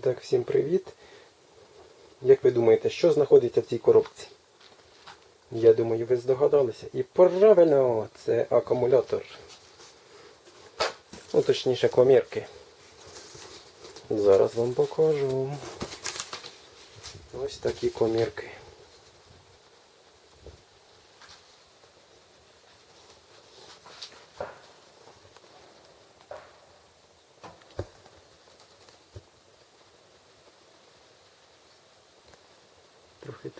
Так, всім привіт. Як ви думаєте, що знаходиться в цій коробці? Я думаю, ви здогадалися. І правильно, це акумулятор. Ну, точніше, комірки. Зараз вам покажу. Ось такі комірки.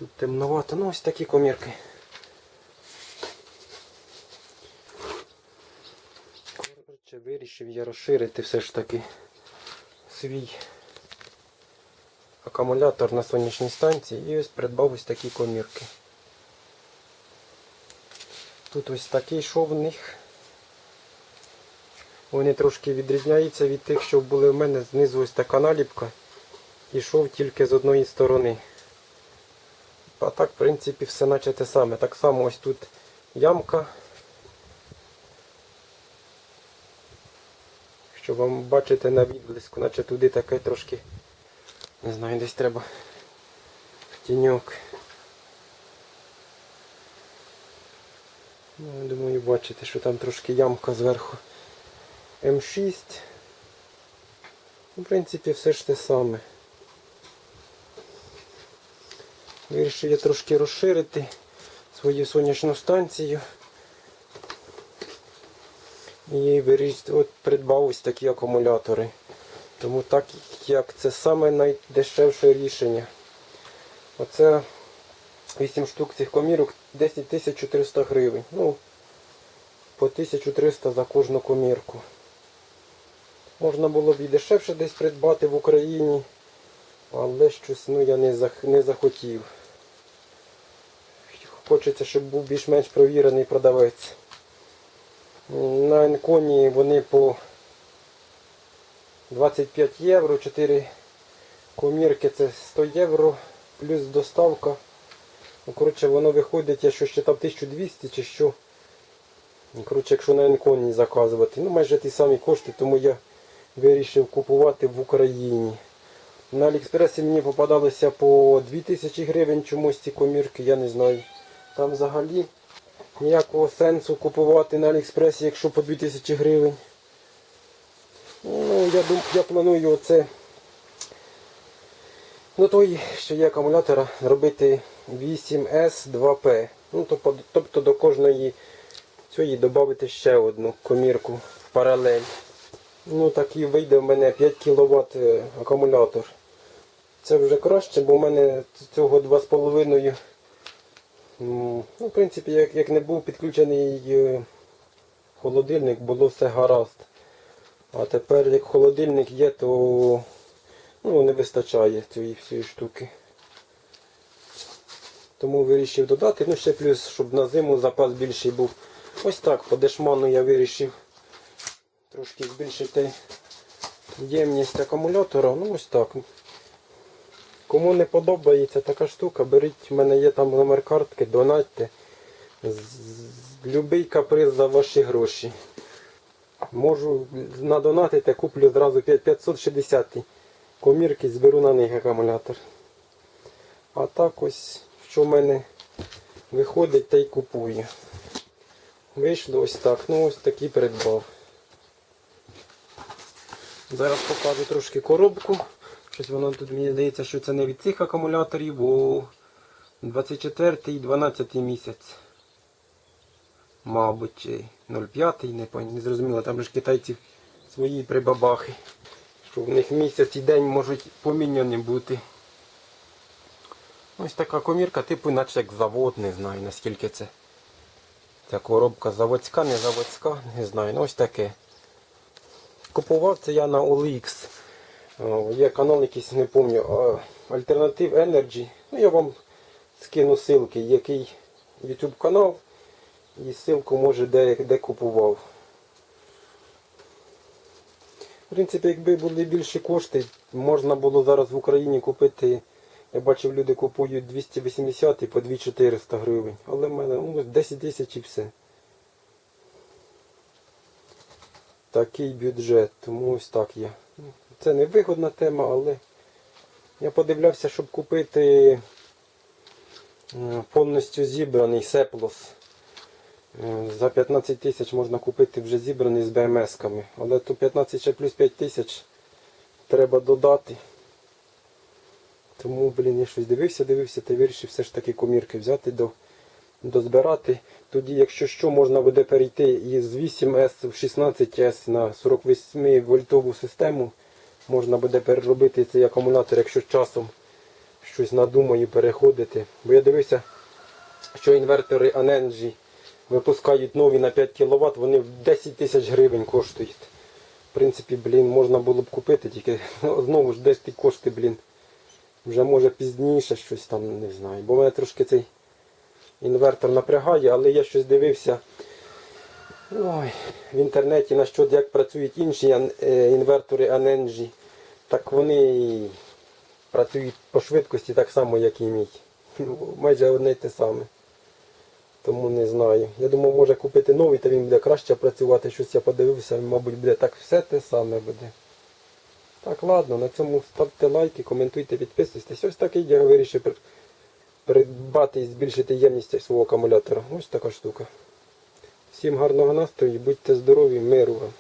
Тут темновато, ну ось такі комірки. Коротше, вирішив я розширити все ж таки свій акумулятор на сонячній станції і ось придбав ось такі комірки. Тут ось такий шов в них. Вони трошки відрізняються від тих, що були в мене. Знизу ось така наліпка. І шов тільки з одної сторони. А так, в принципі, все наче те саме. Так само ось тут ямка. Що вам бачите на відблиску, наче туди таке трошки, не знаю, десь треба тіньок. Ну, думаю, бачите, що там трошки ямка зверху. М6. Ну, В принципі, все ж те саме. Вирішив я трошки розширити свою сонячну станцію. І от придбав ось такі акумулятори. Тому так як це саме найдешевше рішення. Оце 8 штук цих комірок 10 400 гривень. Ну, по 1300 за кожну комірку. Можна було б і дешевше десь придбати в Україні, але щось ну, я не, зах... не захотів. Хочеться, щоб був більш-менш провірений продавець. На Енконі вони по 25 євро, 4 комірки це 100 євро, плюс доставка. Ну, коротше, воно виходить, я що там 1200 чи що. Коротше, якщо на Енконі заказувати. Ну майже ті самі кошти, тому я вирішив купувати в Україні. На Аліекспресі мені попадалося по 2000 гривень чомусь ці комірки, я не знаю. Там взагалі ніякого сенсу купувати на Аліекспресі, якщо по 2000 гривень. Ну, я я планую оце ну той, що є акумулятора, робити 8S2P. Ну, тобто, до кожної цієї додати ще одну комірку в паралель. Ну так і вийде в мене 5 кВт акумулятор. Це вже краще, бо в мене цього 2,5 Ну, в принципі, як, як не був підключений е, холодильник, було все гаразд. А тепер як холодильник є, то ну, не вистачає цієї всієї штуки. Тому вирішив додати, ну ще плюс, щоб на зиму запас більший був. Ось так, по дешману я вирішив трошки збільшити ємність акумулятора. Ну ось так. Кому не подобається така штука, беріть, в мене є там номер картки, донатьте. Любий каприз за ваші гроші. Можу надонатити, куплю зразу 5- 560 комірки, зберу на них акумулятор. А так ось, що в мене виходить, та й купую. Вийшло ось так, ну ось такий придбав. Зараз покажу трошки коробку. Щось воно тут мені здається, що це не від цих акумуляторів, бо 24 і 12 місяць. Мабуть, чи 05, не, не зрозуміло, там ж китайці свої прибабахи. Що в них місяць і день можуть поміняні бути. Ось така комірка, типу, наче як завод, не знаю наскільки це. Ця коробка заводська, не заводська, не знаю. Ну ось таке. Купував це я на OLX. Є канал якийсь, не пам'ятаю, Alternative Energy. Ну, я вам скину ссылки, який YouTube канал і ссылку може де, де купував. В принципі, якби були більші кошти, можна було зараз в Україні купити. Я бачив, люди купують 280 і по 2400 гривень. Але в мене ну, 10 тисяч і все. Такий бюджет, тому ось так є. Це не вигодна тема, але Я подивлявся, щоб купити е, повністю зібраний сеплос. Е, За 15 тисяч можна купити вже зібраний з БМС-ками. Але то 15 ще плюс 5 тисяч треба додати. Тому, блін, я щось дивився, дивився та вирішив все ж таки комірки взяти до, дозбирати. Тоді, якщо що, можна буде перейти із 8С в 16С на 48 вольтову систему. Можна буде переробити цей акумулятор, якщо часом щось надумаю переходити. Бо я дивився, що інвертори Anenji випускають нові на 5 кВт, вони в 10 тисяч гривень коштують. В принципі, блін, можна було б купити, тільки ну, знову ж десь ті кошти, блін. Вже може пізніше щось там, не знаю. Бо мене трошки цей інвертор напрягає, але я щось дивився ой, в інтернеті на що, як працюють інші е, інвертори Anenji. Так вони працюють по швидкості так само, як і мій. Ну, Майже одне й те саме. Тому не знаю. Я думав, може купити новий, то він буде краще працювати. Щось я подивився, мабуть, буде так все те саме буде. Так, ладно, на цьому ставте лайки, коментуйте, підписуйтесь. Ось такий я вирішив придбати і збільшити ємність свого акумулятора. Ось така штука. Всім гарного настрою, будьте здорові, миру вам.